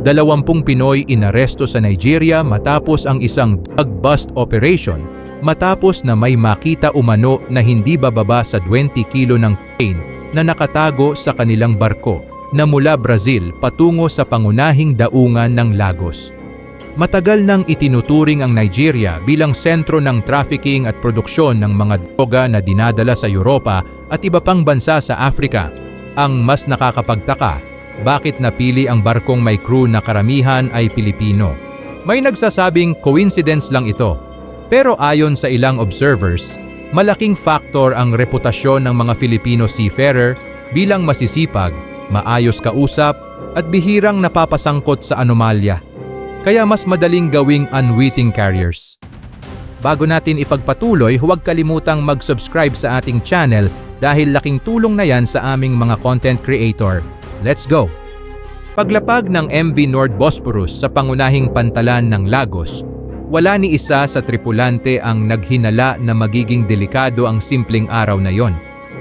Dalawampung Pinoy inaresto sa Nigeria matapos ang isang drug bust operation matapos na may makita umano na hindi bababa sa 20 kilo ng cocaine na nakatago sa kanilang barko na mula Brazil patungo sa pangunahing daungan ng Lagos. Matagal nang itinuturing ang Nigeria bilang sentro ng trafficking at produksyon ng mga droga na dinadala sa Europa at iba pang bansa sa Africa. Ang mas nakakapagtaka, bakit napili ang barkong may crew na karamihan ay Pilipino? May nagsasabing coincidence lang ito. Pero ayon sa ilang observers, malaking faktor ang reputasyon ng mga Filipino seafarer bilang masisipag, maayos kausap, at bihirang napapasangkot sa anomalya kaya mas madaling gawing unwitting carriers. Bago natin ipagpatuloy, huwag kalimutang mag-subscribe sa ating channel dahil laking tulong na yan sa aming mga content creator. Let's go! Paglapag ng MV Nord Bosporus sa pangunahing pantalan ng Lagos, wala ni isa sa tripulante ang naghinala na magiging delikado ang simpleng araw na yon.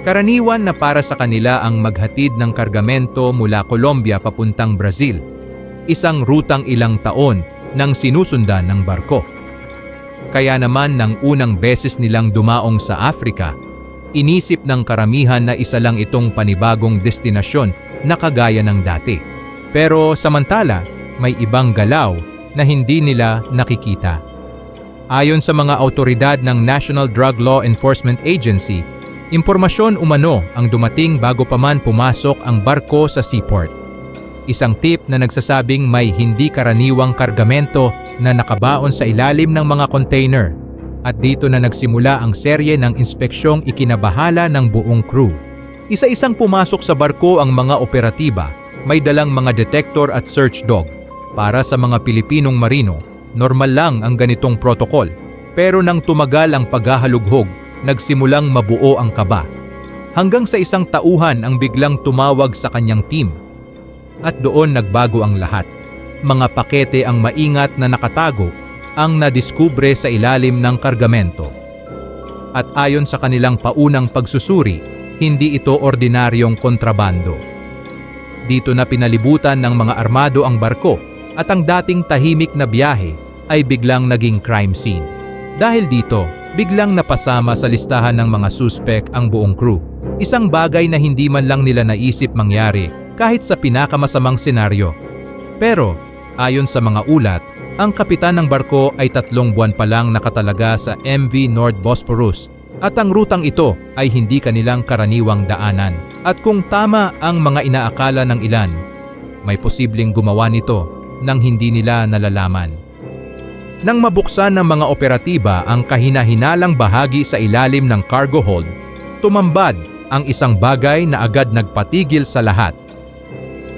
Karaniwan na para sa kanila ang maghatid ng kargamento mula Colombia papuntang Brazil isang rutang ilang taon nang sinusundan ng barko. Kaya naman nang unang beses nilang dumaong sa Afrika, inisip ng karamihan na isa lang itong panibagong destinasyon na kagaya ng dati. Pero samantala, may ibang galaw na hindi nila nakikita. Ayon sa mga autoridad ng National Drug Law Enforcement Agency, impormasyon umano ang dumating bago pa man pumasok ang barko sa seaport isang tip na nagsasabing may hindi karaniwang kargamento na nakabaon sa ilalim ng mga container. At dito na nagsimula ang serye ng inspeksyong ikinabahala ng buong crew. Isa-isang pumasok sa barko ang mga operatiba, may dalang mga detector at search dog. Para sa mga Pilipinong marino, normal lang ang ganitong protokol. Pero nang tumagal ang paghahalughog, nagsimulang mabuo ang kaba. Hanggang sa isang tauhan ang biglang tumawag sa kanyang team at doon nagbago ang lahat. Mga pakete ang maingat na nakatago ang nadiskubre sa ilalim ng kargamento. At ayon sa kanilang paunang pagsusuri, hindi ito ordinaryong kontrabando. Dito na pinalibutan ng mga armado ang barko at ang dating tahimik na biyahe ay biglang naging crime scene. Dahil dito, biglang napasama sa listahan ng mga suspek ang buong crew. Isang bagay na hindi man lang nila naisip mangyari kahit sa pinakamasamang senaryo. Pero, ayon sa mga ulat, ang kapitan ng barko ay tatlong buwan pa lang nakatalaga sa MV Nord Bosporus at ang rutang ito ay hindi kanilang karaniwang daanan. At kung tama ang mga inaakala ng ilan, may posibleng gumawa nito nang hindi nila nalalaman. Nang mabuksan ng mga operatiba ang kahina-hinalang bahagi sa ilalim ng cargo hold, tumambad ang isang bagay na agad nagpatigil sa lahat.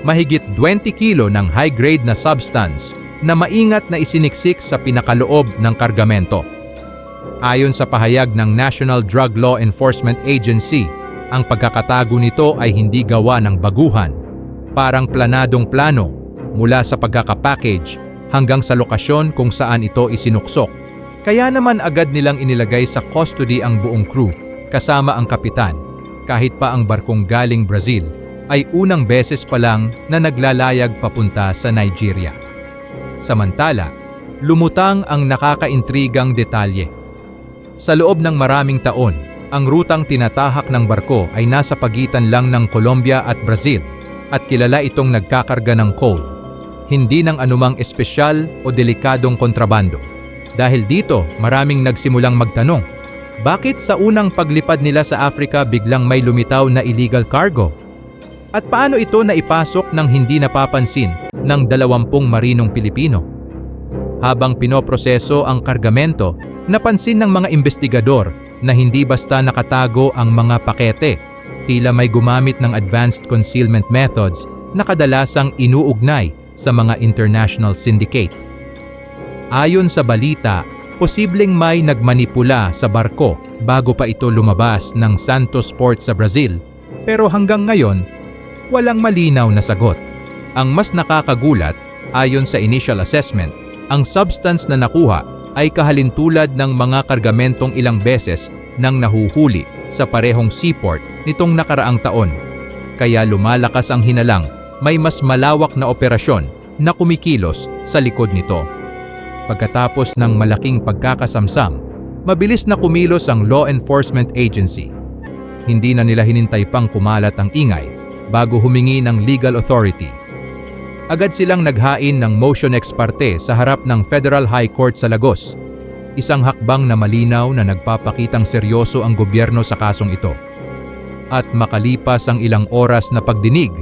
Mahigit 20 kilo ng high-grade na substance na maingat na isiniksik sa pinakaloob ng kargamento. Ayon sa pahayag ng National Drug Law Enforcement Agency, ang pagkakatago nito ay hindi gawa ng baguhan, parang planadong plano mula sa pagkakapackage hanggang sa lokasyon kung saan ito isinuksok. Kaya naman agad nilang inilagay sa custody ang buong crew kasama ang kapitan kahit pa ang barkong galing Brazil ay unang beses pa lang na naglalayag papunta sa Nigeria. Samantala, lumutang ang nakakaintrigang detalye. Sa loob ng maraming taon, ang rutang tinatahak ng barko ay nasa pagitan lang ng Colombia at Brazil at kilala itong nagkakarga ng coal, hindi ng anumang espesyal o delikadong kontrabando. Dahil dito, maraming nagsimulang magtanong, bakit sa unang paglipad nila sa Africa biglang may lumitaw na illegal cargo? At paano ito naipasok ng hindi napapansin ng dalawampung marinong Pilipino? Habang pinoproseso ang kargamento, napansin ng mga investigador na hindi basta nakatago ang mga pakete, tila may gumamit ng advanced concealment methods na kadalasang inuugnay sa mga international syndicate. Ayon sa balita, posibleng may nagmanipula sa barko bago pa ito lumabas ng Santos Port sa Brazil. Pero hanggang ngayon, walang malinaw na sagot. Ang mas nakakagulat, ayon sa initial assessment, ang substance na nakuha ay kahalintulad ng mga kargamentong ilang beses nang nahuhuli sa parehong seaport nitong nakaraang taon. Kaya lumalakas ang hinalang may mas malawak na operasyon na kumikilos sa likod nito. Pagkatapos ng malaking pagkakasamsam, mabilis na kumilos ang law enforcement agency. Hindi na nila hinintay pang kumalat ang ingay bago humingi ng legal authority. Agad silang naghain ng motion ex parte sa harap ng Federal High Court sa Lagos. Isang hakbang na malinaw na nagpapakitang seryoso ang gobyerno sa kasong ito. At makalipas ang ilang oras na pagdinig,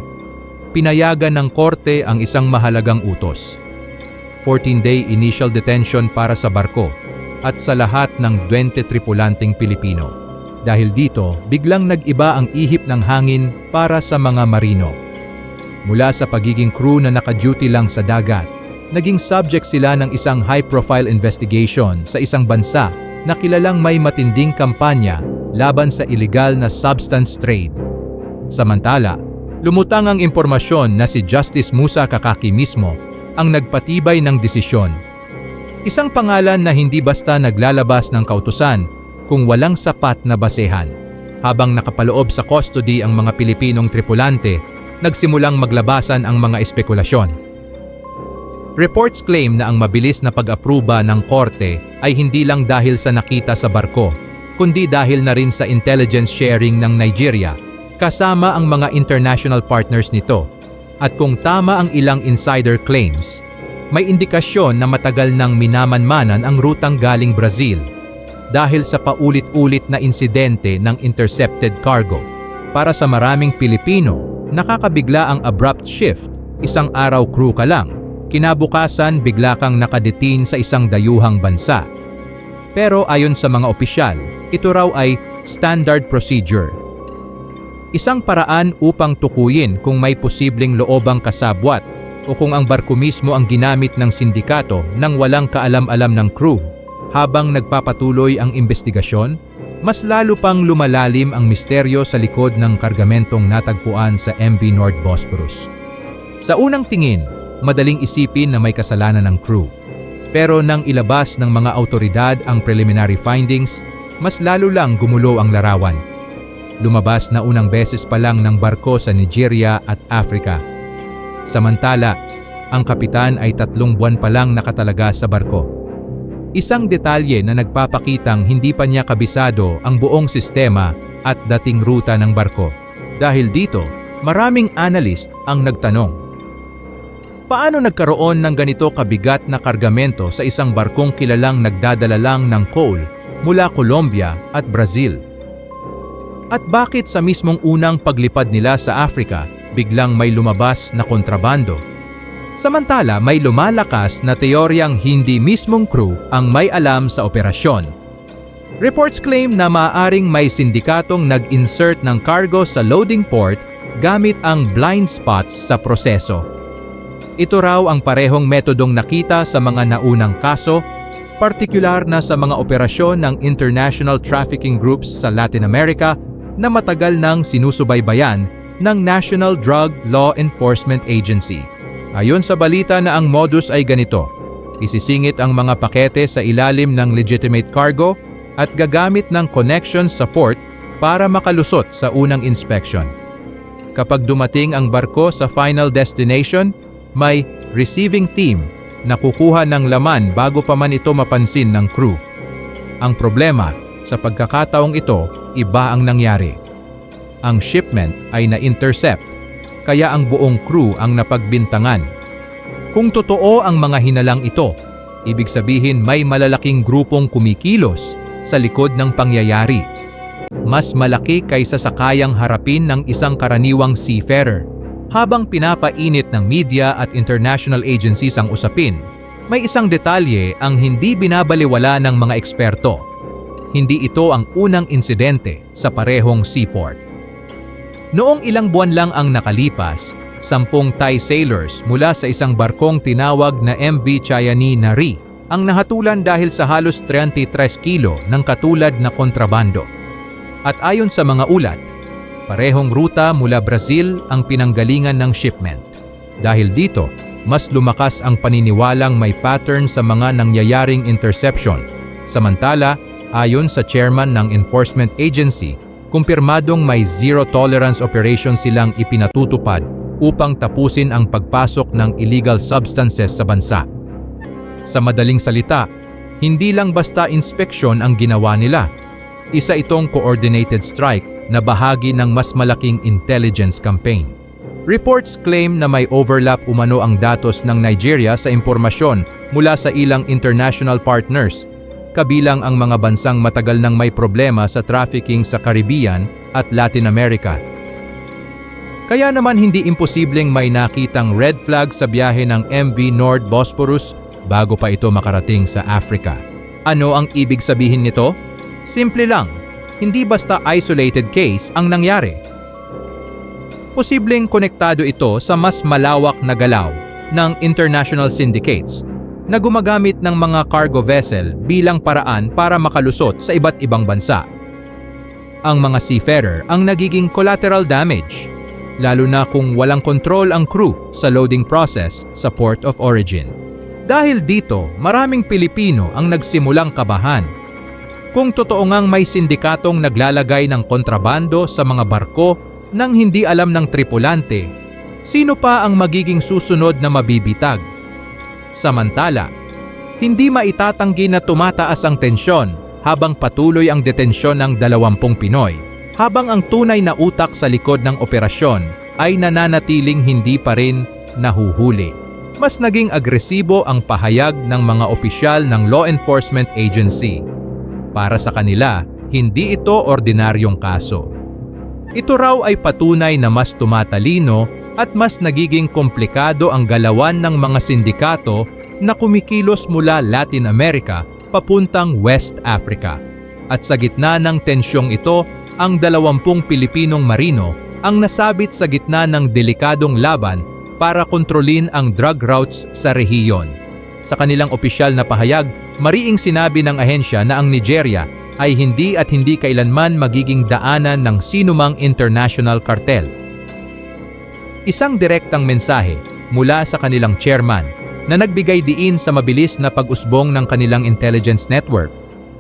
pinayagan ng korte ang isang mahalagang utos. 14-day initial detention para sa barko at sa lahat ng 20 tripulanteng Pilipino. Dahil dito, biglang nag-iba ang ihip ng hangin para sa mga marino. Mula sa pagiging crew na naka-duty lang sa dagat, naging subject sila ng isang high-profile investigation sa isang bansa na kilalang may matinding kampanya laban sa illegal na substance trade. Samantala, lumutang ang impormasyon na si Justice Musa Kakaki mismo ang nagpatibay ng desisyon. Isang pangalan na hindi basta naglalabas ng kautusan kung walang sapat na basehan. Habang nakapaloob sa custody ang mga Pilipinong tripulante, nagsimulang maglabasan ang mga espekulasyon. Reports claim na ang mabilis na pag-apruba ng korte ay hindi lang dahil sa nakita sa barko, kundi dahil na rin sa intelligence sharing ng Nigeria kasama ang mga international partners nito. At kung tama ang ilang insider claims, may indikasyon na matagal nang minamanmanan ang rutang galing Brazil dahil sa paulit-ulit na insidente ng intercepted cargo. Para sa maraming Pilipino, nakakabigla ang abrupt shift. Isang araw crew ka lang, kinabukasan bigla kang nakadetain sa isang dayuhang bansa. Pero ayon sa mga opisyal, ito raw ay standard procedure. Isang paraan upang tukuyin kung may posibleng loobang kasabwat o kung ang barko mismo ang ginamit ng sindikato nang walang kaalam-alam ng crew. Habang nagpapatuloy ang investigasyon, mas lalo pang lumalalim ang misteryo sa likod ng kargamentong natagpuan sa MV North Bosporus. Sa unang tingin, madaling isipin na may kasalanan ng crew. Pero nang ilabas ng mga autoridad ang preliminary findings, mas lalo lang gumulo ang larawan. Lumabas na unang beses pa lang ng barko sa Nigeria at Africa. Samantala, ang kapitan ay tatlong buwan pa lang nakatalaga sa barko. Isang detalye na nagpapakitang hindi pa niya kabisado ang buong sistema at dating ruta ng barko. Dahil dito, maraming analyst ang nagtanong. Paano nagkaroon ng ganito kabigat na kargamento sa isang barkong kilalang nagdadala lang ng coal mula Colombia at Brazil? At bakit sa mismong unang paglipad nila sa Africa, biglang may lumabas na kontrabando? Samantala, may lumalakas na teoryang hindi mismong crew ang may alam sa operasyon. Reports claim na maaring may sindikatong nag-insert ng cargo sa loading port gamit ang blind spots sa proseso. Ito raw ang parehong metodong nakita sa mga naunang kaso, partikular na sa mga operasyon ng international trafficking groups sa Latin America na matagal nang sinusubaybayan ng National Drug Law Enforcement Agency. Ayon sa balita na ang modus ay ganito, isisingit ang mga pakete sa ilalim ng legitimate cargo at gagamit ng connection support para makalusot sa unang inspection. Kapag dumating ang barko sa final destination, may receiving team na kukuha ng laman bago pa man ito mapansin ng crew. Ang problema, sa pagkakataong ito, iba ang nangyari. Ang shipment ay na-intercept, kaya ang buong crew ang napagbintangan. Kung totoo ang mga hinalang ito, ibig sabihin may malalaking grupong kumikilos sa likod ng pangyayari. Mas malaki kaysa sa kayang harapin ng isang karaniwang seafarer. Habang pinapainit ng media at international agencies ang usapin, may isang detalye ang hindi binabaliwala ng mga eksperto hindi ito ang unang insidente sa parehong seaport. Noong ilang buwan lang ang nakalipas, sampung Thai sailors mula sa isang barkong tinawag na MV Chayani Nari ang nahatulan dahil sa halos 33 kilo ng katulad na kontrabando. At ayon sa mga ulat, parehong ruta mula Brazil ang pinanggalingan ng shipment. Dahil dito, mas lumakas ang paniniwalang may pattern sa mga nangyayaring interception. Samantala, Ayon sa chairman ng Enforcement Agency, kumpirmadong may zero tolerance operation silang ipinatutupad upang tapusin ang pagpasok ng illegal substances sa bansa. Sa madaling salita, hindi lang basta inspeksyon ang ginawa nila. Isa itong coordinated strike na bahagi ng mas malaking intelligence campaign. Reports claim na may overlap umano ang datos ng Nigeria sa impormasyon mula sa ilang international partners, kabilang ang mga bansang matagal nang may problema sa trafficking sa Caribbean at Latin America. Kaya naman hindi imposibleng may nakitang red flag sa biyahe ng MV Nord Bosporus bago pa ito makarating sa Africa. Ano ang ibig sabihin nito? Simple lang, hindi basta isolated case ang nangyari. Posibleng konektado ito sa mas malawak na galaw ng international syndicates na gumagamit ng mga cargo vessel bilang paraan para makalusot sa iba't ibang bansa. Ang mga seafarer ang nagiging collateral damage, lalo na kung walang kontrol ang crew sa loading process sa port of origin. Dahil dito, maraming Pilipino ang nagsimulang kabahan. Kung totoo ngang may sindikatong naglalagay ng kontrabando sa mga barko nang hindi alam ng tripulante, sino pa ang magiging susunod na mabibitag? Samantala, hindi maitatanggi na tumataas ang tensyon habang patuloy ang detensyon ng 20 Pinoy, habang ang tunay na utak sa likod ng operasyon ay nananatiling hindi pa rin nahuhuli. Mas naging agresibo ang pahayag ng mga opisyal ng law enforcement agency. Para sa kanila, hindi ito ordinaryong kaso. Ito raw ay patunay na mas tumatalino at mas nagiging komplikado ang galawan ng mga sindikato na kumikilos mula Latin America papuntang West Africa. At sa gitna ng tensyong ito, ang 20 Pilipinong marino ang nasabit sa gitna ng delikadong laban para kontrolin ang drug routes sa rehiyon. Sa kanilang opisyal na pahayag, mariing sinabi ng ahensya na ang Nigeria ay hindi at hindi kailanman magiging daanan ng sinumang international cartel. Isang direktang mensahe mula sa kanilang chairman na nagbigay diin sa mabilis na pag-usbong ng kanilang intelligence network,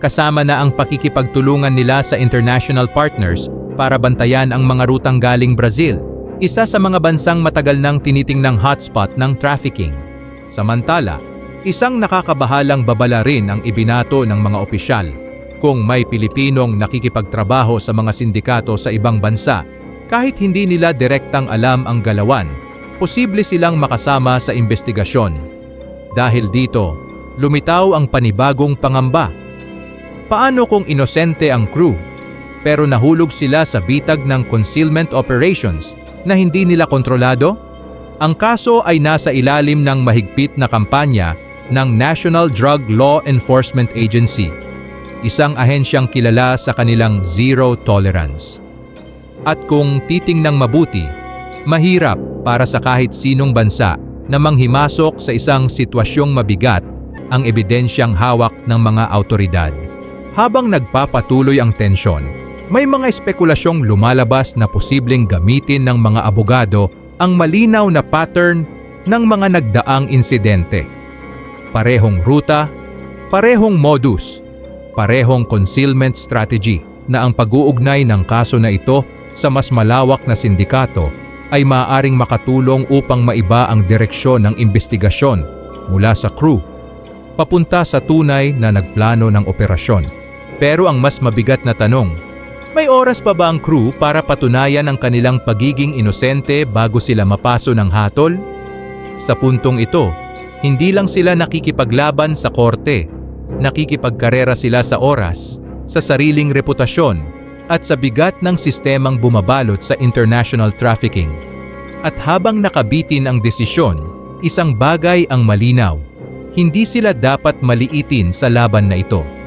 kasama na ang pakikipagtulungan nila sa international partners para bantayan ang mga rutang galing Brazil, isa sa mga bansang matagal nang tinitingnang hotspot ng trafficking. Samantala, isang nakakabahalang babala rin ang ibinato ng mga opisyal kung may Pilipinong nakikipagtrabaho sa mga sindikato sa ibang bansa, kahit hindi nila direktang alam ang galawan, posible silang makasama sa investigasyon. Dahil dito, lumitaw ang panibagong pangamba. Paano kung inosente ang crew, pero nahulog sila sa bitag ng concealment operations na hindi nila kontrolado? Ang kaso ay nasa ilalim ng mahigpit na kampanya ng National Drug Law Enforcement Agency isang ahensyang kilala sa kanilang zero tolerance. At kung titingnang mabuti, mahirap para sa kahit sinong bansa na manghimasok sa isang sitwasyong mabigat ang ebidensyang hawak ng mga autoridad. Habang nagpapatuloy ang tensyon, may mga espekulasyong lumalabas na posibleng gamitin ng mga abogado ang malinaw na pattern ng mga nagdaang insidente. Parehong ruta, parehong modus, parehong concealment strategy na ang pag-uugnay ng kaso na ito sa mas malawak na sindikato ay maaaring makatulong upang maiba ang direksyon ng investigasyon mula sa crew papunta sa tunay na nagplano ng operasyon. Pero ang mas mabigat na tanong, may oras pa ba ang crew para patunayan ang kanilang pagiging inosente bago sila mapaso ng hatol? Sa puntong ito, hindi lang sila nakikipaglaban sa korte nakikipagkarera sila sa oras, sa sariling reputasyon, at sa bigat ng sistemang bumabalot sa international trafficking. At habang nakabitin ang desisyon, isang bagay ang malinaw. Hindi sila dapat maliitin sa laban na ito.